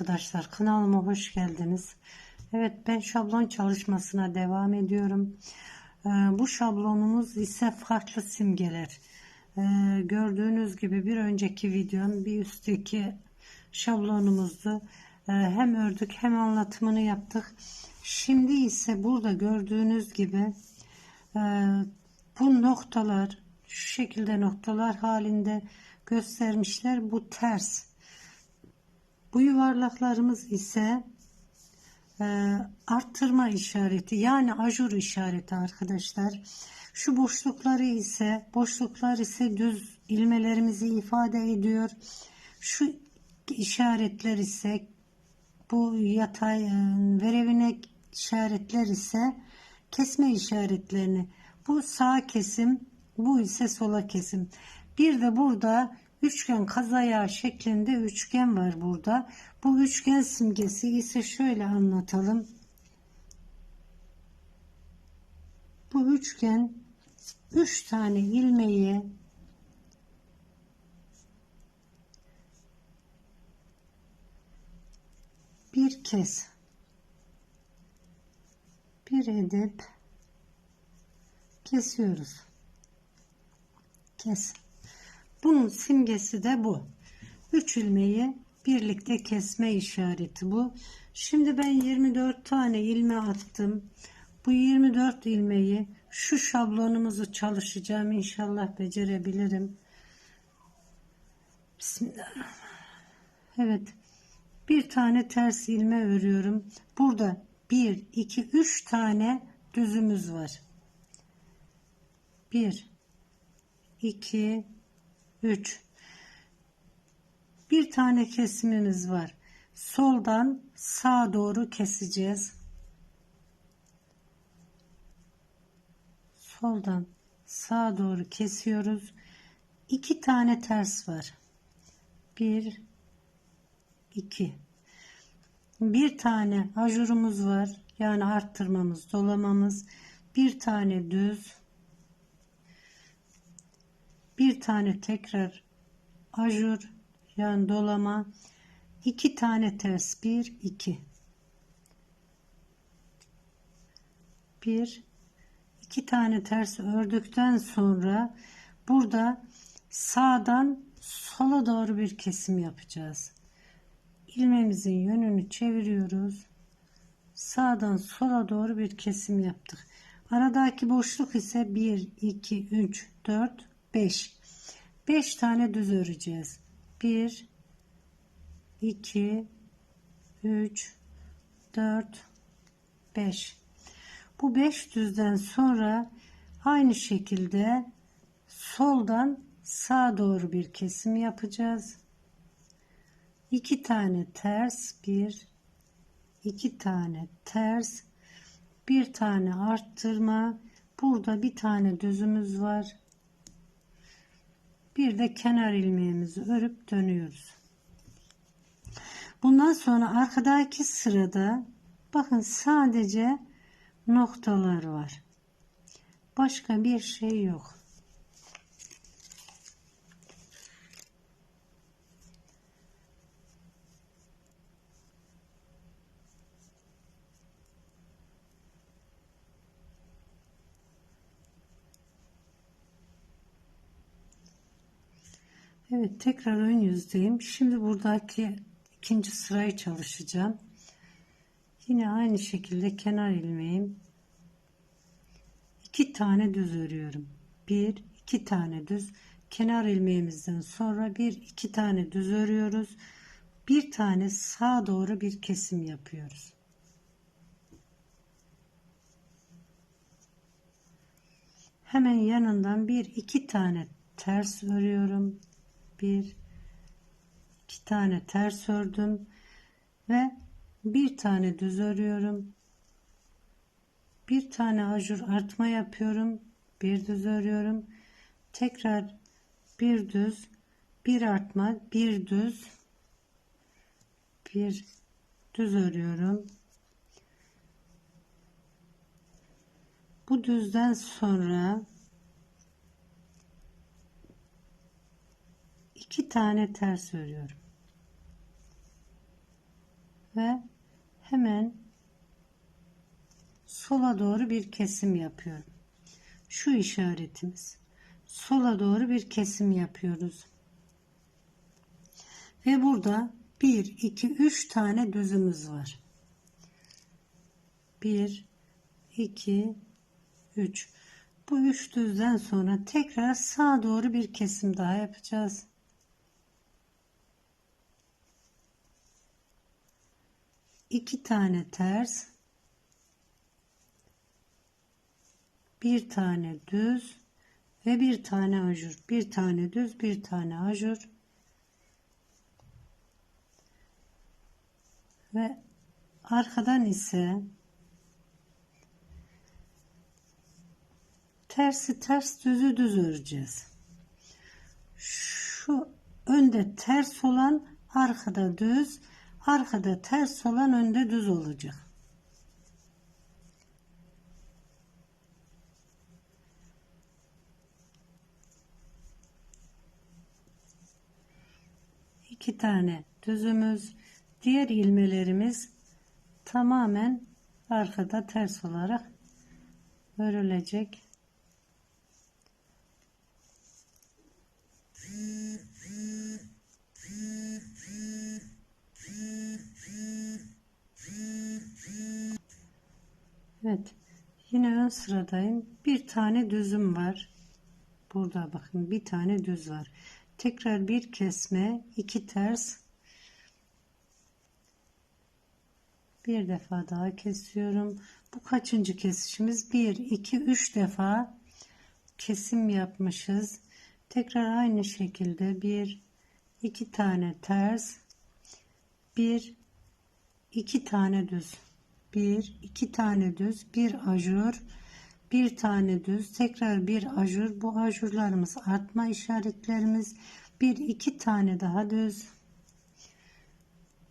arkadaşlar kanalıma hoş geldiniz. Evet ben şablon çalışmasına devam ediyorum. Ee, bu şablonumuz ise farklı simgeler. Ee, gördüğünüz gibi bir önceki videonun bir üstteki şablonumuzdu. Ee, hem ördük hem anlatımını yaptık. Şimdi ise burada gördüğünüz gibi e, bu noktalar şu şekilde noktalar halinde göstermişler. Bu ters. Bu yuvarlaklarımız ise e, arttırma işareti yani ajur işareti arkadaşlar. Şu boşlukları ise boşluklar ise düz ilmelerimizi ifade ediyor. Şu işaretler ise bu yatay e, verevine işaretler ise kesme işaretlerini. Bu sağ kesim, bu ise sola kesim. Bir de burada üçgen kazaya şeklinde üçgen var burada. Bu üçgen simgesi ise şöyle anlatalım. Bu üçgen üç tane ilmeği bir kez bir edip kesiyoruz. Kes. Bunun simgesi de bu. Üç ilmeği birlikte kesme işareti bu. Şimdi ben 24 tane ilme attım. Bu 24 ilmeği şu şablonumuzu çalışacağım. İnşallah becerebilirim. Bismillahirrahmanirrahim. Evet. Bir tane ters ilme örüyorum. Burada 1, 2, 3 tane düzümüz var. 1, 2, 3. Bir tane kesimimiz var. Soldan sağa doğru keseceğiz. Soldan sağa doğru kesiyoruz. İki tane ters var. Bir, iki. Bir tane ajurumuz var. Yani arttırmamız, dolamamız. Bir tane düz. Bir tane tekrar ajur yani dolama. iki tane ters. Bir, iki. Bir, iki tane ters ördükten sonra burada sağdan sola doğru bir kesim yapacağız ilmemizin yönünü çeviriyoruz. Sağdan sola doğru bir kesim yaptık. Aradaki boşluk ise 1, 2, 3, 4, 5. 5 tane düz öreceğiz. 1, 2, 3, 4, 5. Bu 5 düzden sonra aynı şekilde soldan sağa doğru bir kesim yapacağız iki tane ters bir iki tane ters bir tane arttırma burada bir tane düzümüz var bir de kenar ilmeğimizi örüp dönüyoruz. Bundan sonra arkadaki sırada bakın sadece noktalar var. Başka bir şey yok Evet tekrar ön yüzdeyim. Şimdi buradaki ikinci sırayı çalışacağım. Yine aynı şekilde kenar ilmeğim. iki tane düz örüyorum. Bir, iki tane düz. Kenar ilmeğimizden sonra bir, iki tane düz örüyoruz. Bir tane sağa doğru bir kesim yapıyoruz. Hemen yanından bir, iki tane ters örüyorum bir iki tane ters ördüm ve bir tane düz örüyorum. Bir tane ajur artma yapıyorum bir düz örüyorum. Tekrar bir düz bir artma bir düz bir düz örüyorum. Bu düzden sonra iki tane ters örüyorum. ve hemen sola doğru bir kesim yapıyorum. Şu işaretimiz. Sola doğru bir kesim yapıyoruz. Ve burada 1, 2, 3 tane düzümüz var. 1, 2, 3. Bu üç düzden sonra tekrar sağa doğru bir kesim daha yapacağız. İki tane ters. Bir tane düz ve bir tane ajur. Bir tane düz, bir tane ajur. Ve arkadan ise tersi ters düzü düz öreceğiz. Şu önde ters olan arkada düz, arkada ters olan önde düz olacak. İki tane düzümüz, diğer ilmelerimiz tamamen arkada ters olarak örülecek. Evet. Yine ön sıradayım. Bir tane düzüm var. Burada bakın bir tane düz var. Tekrar bir kesme, iki ters. Bir defa daha kesiyorum. Bu kaçıncı kesişimiz? 1, 2, 3 defa kesim yapmışız. Tekrar aynı şekilde bir, iki tane ters, bir, iki tane düz, bir, iki tane düz, bir ajur, bir tane düz, tekrar bir ajur. Bu ajurlarımız artma işaretlerimiz. Bir, iki tane daha düz.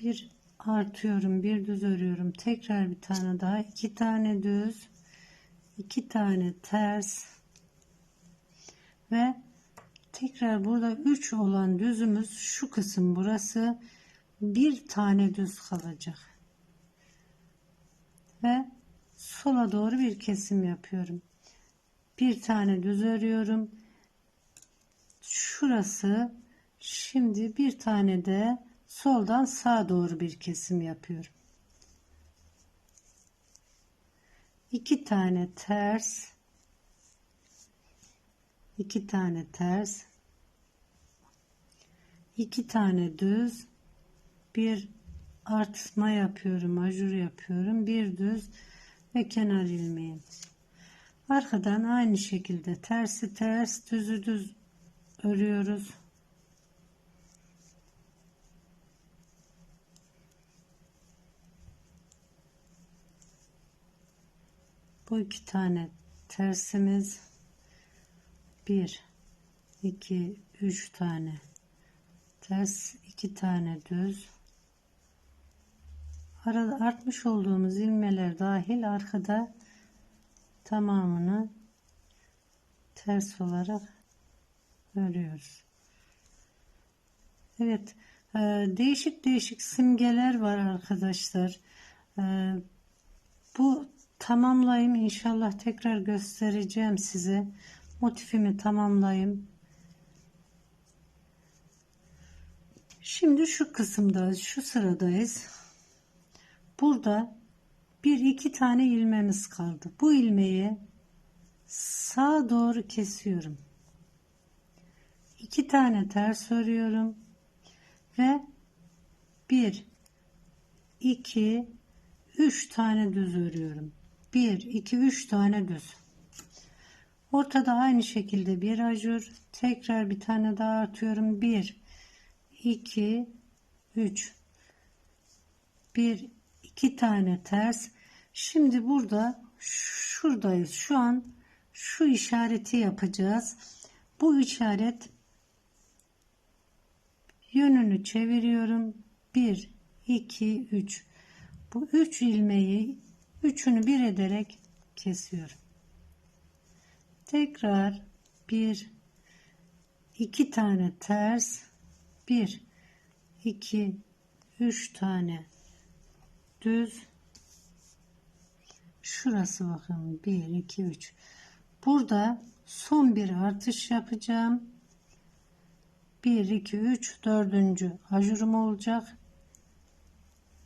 Bir artıyorum, bir düz örüyorum. Tekrar bir tane daha, iki tane düz, iki tane ters ve tekrar burada 3 olan düzümüz şu kısım burası bir tane düz kalacak ve sola doğru bir kesim yapıyorum. Bir tane düz örüyorum. Şurası şimdi bir tane de soldan sağa doğru bir kesim yapıyorum. İki tane ters iki tane ters iki tane düz bir artma yapıyorum ajur yapıyorum. Bir düz ve kenar ilmeğim arkadan aynı şekilde tersi ters düzü düz örüyoruz. Bu iki tane tersimiz. Bir iki üç tane. Ters iki tane düz arada artmış olduğumuz ilmeler dahil arkada tamamını ters olarak örüyoruz. Evet e, değişik değişik simgeler var arkadaşlar. E, bu tamamlayayım inşallah tekrar göstereceğim size. Motifimi tamamlayayım. Şimdi şu kısımda, şu sıradayız. Burada bir iki tane ilmemiz kaldı. Bu ilmeği sağa doğru kesiyorum. İki tane ters örüyorum ve bir, iki, üç tane düz örüyorum. Bir, iki, üç tane düz. Ortada aynı şekilde bir ajur. Tekrar bir tane daha atıyorum. Bir, 2 3 1 2 tane ters. Şimdi burada şuradayız. Şu an şu işareti yapacağız. Bu işaret yönünü çeviriyorum. 1 2 3 bu 3 ilmeği üçünü bir ederek kesiyorum. Tekrar bir iki tane ters. 1 2 3 tane düz. Şurası bakın 1 2 3 burada son bir artış yapacağım. 1 2 3 dördüncü ajurum olacak.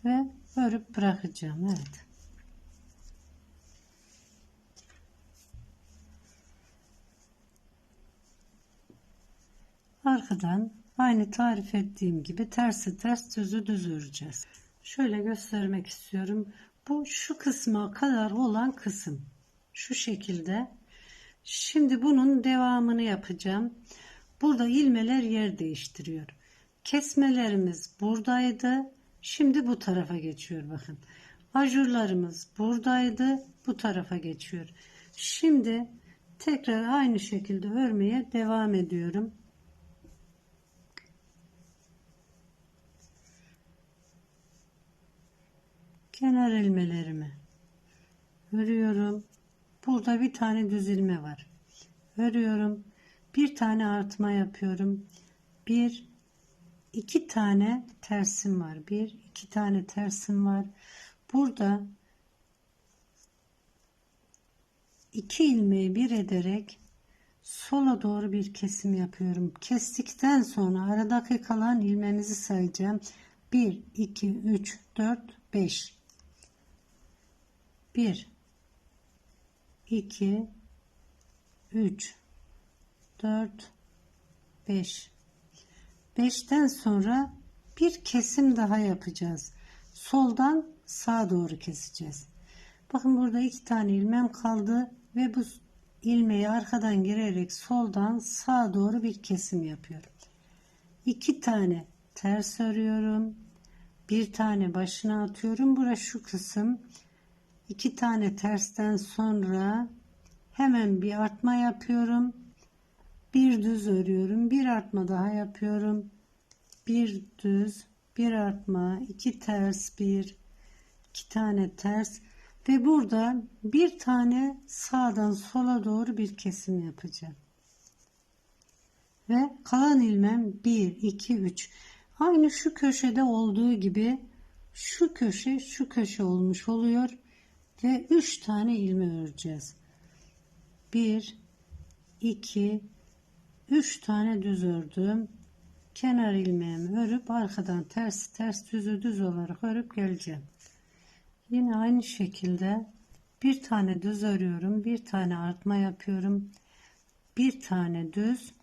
Ve örüp bırakacağım evet. Arkadan aynı tarif ettiğim gibi tersi ters düzü düz öreceğiz şöyle göstermek istiyorum. Bu şu kısma kadar olan kısım. Şu şekilde. Şimdi bunun devamını yapacağım. Burada ilmeler yer değiştiriyor. Kesmelerimiz buradaydı. Şimdi bu tarafa geçiyor bakın. Ajurlarımız buradaydı. Bu tarafa geçiyor. Şimdi tekrar aynı şekilde örmeye devam ediyorum kenar ilmelerimi örüyorum. Burada bir tane düz ilme var. Örüyorum. Bir tane artma yapıyorum. Bir, iki tane tersim var. Bir, iki tane tersim var. Burada iki ilmeği bir ederek sola doğru bir kesim yapıyorum. Kestikten sonra aradaki kalan ilmemizi sayacağım. 1, 2, 3, 4, 5. 1 2 3 4 5 5'ten sonra bir kesim daha yapacağız. Soldan sağa doğru keseceğiz. Bakın burada iki tane ilmem kaldı ve bu ilmeği arkadan girerek soldan sağa doğru bir kesim yapıyorum. İki tane ters örüyorum. Bir tane başına atıyorum. Burası şu kısım iki tane tersten sonra hemen bir artma yapıyorum. Bir düz örüyorum. Bir artma daha yapıyorum. Bir düz, bir artma, iki ters, bir, iki tane ters ve burada bir tane sağdan sola doğru bir kesim yapacağım. Ve kalan ilmem 1, 2, 3. Aynı şu köşede olduğu gibi şu köşe şu köşe olmuş oluyor ve 3 tane ilme öreceğiz. 1 2 3 tane düz ördüm. Kenar ilmeğimi örüp arkadan ters ters düzü düz olarak örüp geleceğim. Yine aynı şekilde bir tane düz örüyorum. Bir tane artma yapıyorum. Bir tane düz.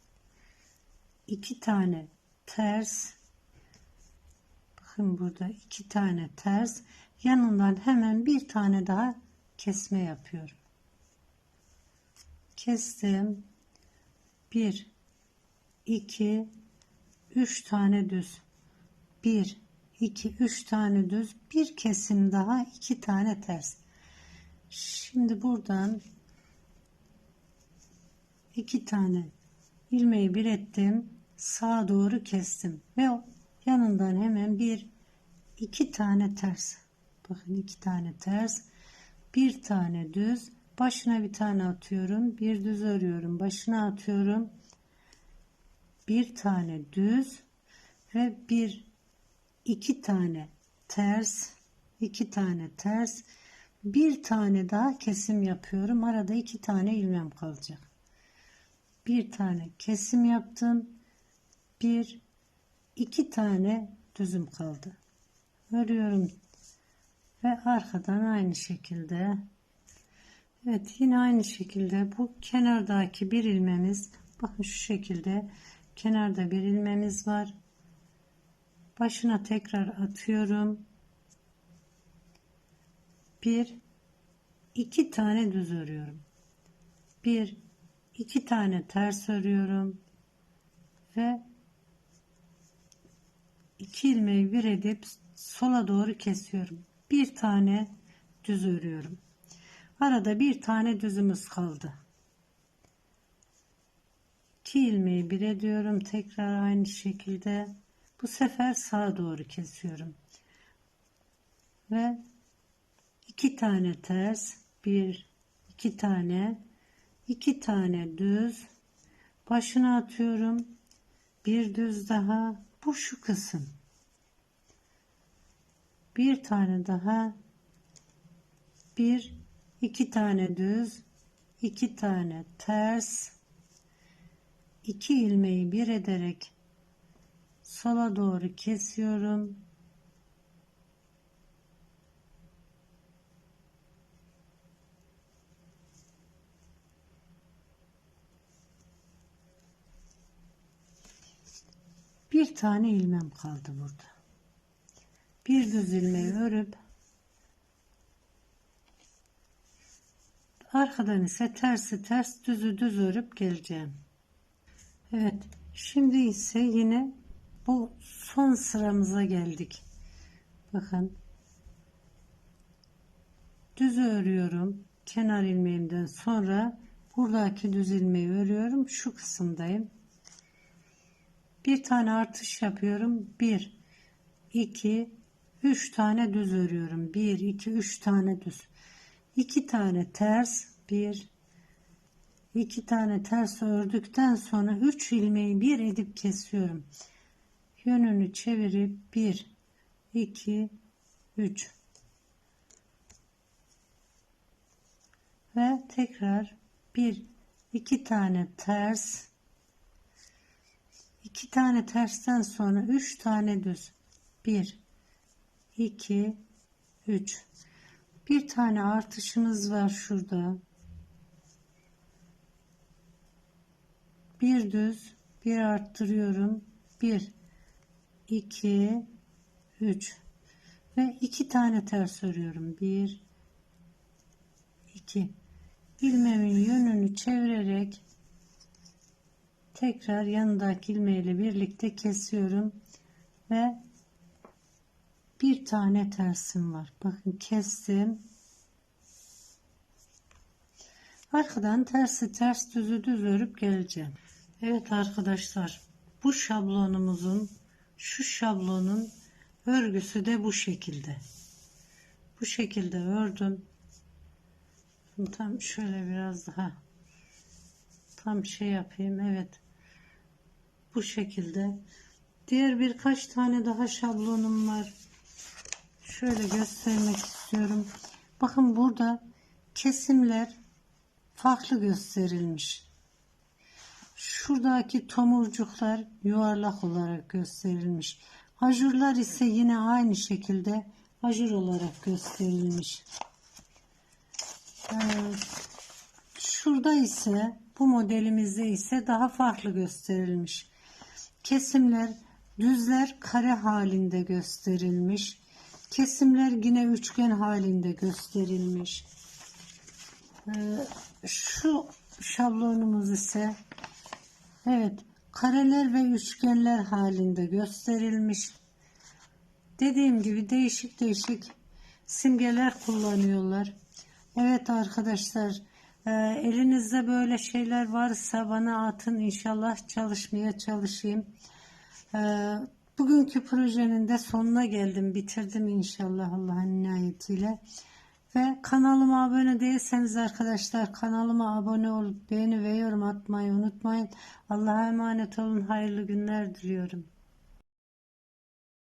iki tane ters. Bakın burada iki tane ters yanından hemen bir tane daha kesme yapıyorum. Kestim. 1 2 3 tane düz. 1 2 3 tane düz, bir kesim daha, iki tane ters. Şimdi buradan iki tane ilmeği bir ettim, sağa doğru kestim ve yanından hemen bir iki tane ters bakın iki tane ters bir tane düz. Başına bir tane atıyorum bir düz örüyorum. Başına atıyorum bir tane düz ve bir iki tane ters iki tane ters. Bir tane daha kesim yapıyorum. Arada iki tane ilmem kalacak. Bir tane kesim yaptım. Bir iki tane düzüm kaldı. Örüyorum ve arkadan aynı şekilde Evet yine aynı şekilde bu kenardaki bir ilmemiz bakın şu şekilde kenarda bir ilmemiz var. Başına tekrar atıyorum. Bir iki tane düz örüyorum. Bir iki tane ters örüyorum. Ve iki ilmeği bir edip sola doğru kesiyorum bir tane düz örüyorum. Arada bir tane düzümüz kaldı. 2 ilmeği bir ediyorum. Tekrar aynı şekilde bu sefer sağa doğru kesiyorum. Ve iki tane ters, bir, iki tane, iki tane düz, başına atıyorum. Bir düz daha, bu şu kısım. Bir tane daha. Bir iki tane düz iki tane ters. İki ilmeği bir ederek sola doğru kesiyorum. Bir tane ilmem kaldı burada bir düz ilmeği örüp arkadan ise tersi ters düzü düz örüp geleceğim. Evet şimdi ise yine bu son sıramıza geldik. Bakın düz örüyorum kenar ilmeğimden sonra buradaki düz ilmeği örüyorum şu kısımdayım. Bir tane artış yapıyorum 1 2 3 tane düz örüyorum. 1 2 3 tane düz. 2 tane ters. 1 2 tane ters ördükten sonra 3 ilmeği bir edip kesiyorum. Yönünü çevirip 1 2 3 ve tekrar 1 2 tane ters. 2 tane tersten sonra 3 tane düz. 1 2 3 bir tane artışımız var şurada. Bir düz bir arttırıyorum. 1 2 3 ve iki tane ters örüyorum. 1 2 ilmeğimin yönünü çevirerek tekrar yanındaki ilmeğiyle birlikte kesiyorum. Ve bir tane tersim var. Bakın kestim. Arkadan tersi ters düzü düz örüp geleceğim. Evet arkadaşlar bu şablonumuzun şu şablonun örgüsü de bu şekilde. Bu şekilde ördüm. Tam şöyle biraz daha tam şey yapayım. Evet bu şekilde. Diğer birkaç tane daha şablonum var şöyle göstermek istiyorum bakın burada kesimler farklı gösterilmiş şuradaki tomurcuklar yuvarlak olarak gösterilmiş ajurlar ise yine aynı şekilde ajur olarak gösterilmiş ee, şurada ise bu modelimizde ise daha farklı gösterilmiş. Kesimler düzler kare halinde gösterilmiş. Kesimler yine üçgen halinde gösterilmiş. Ee, şu şablonumuz ise evet kareler ve üçgenler halinde gösterilmiş. Dediğim gibi değişik değişik simgeler kullanıyorlar. Evet arkadaşlar e, elinizde böyle şeyler varsa bana atın inşallah çalışmaya çalışayım. E, bugünkü projenin de sonuna geldim bitirdim inşallah Allah'ın inayetiyle. Ve kanalıma abone değilseniz arkadaşlar kanalıma abone olup beğeni ve yorum atmayı unutmayın. Allah'a emanet olun hayırlı günler diliyorum.